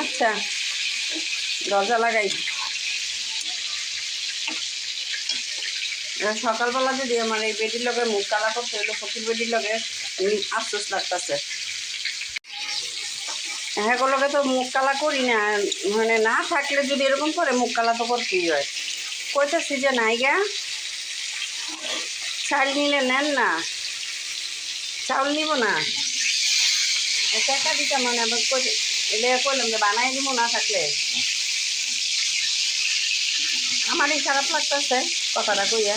আচ্ছা দরজা লাগাই। সকালবেলা যদি আমার এই বেডির লগে মুখ কালা করতে হইল, ফকির বেডির লগে আফসোস লাগতেছে। হ্যাঁ তো মুখ কালা করি না মানে না থাকলে যদি এরকম করে, মুখ কালা তো করতেই হয়। কইতেছি যে, নাই গা, চাল নিলে নেন না চাউল নিব না। একা দিতাম দিতে মানে এলে করলাম যে বানাই দিব না থাকলে। আমারই খারাপ লাগতেছে, কথাটা কইয়া।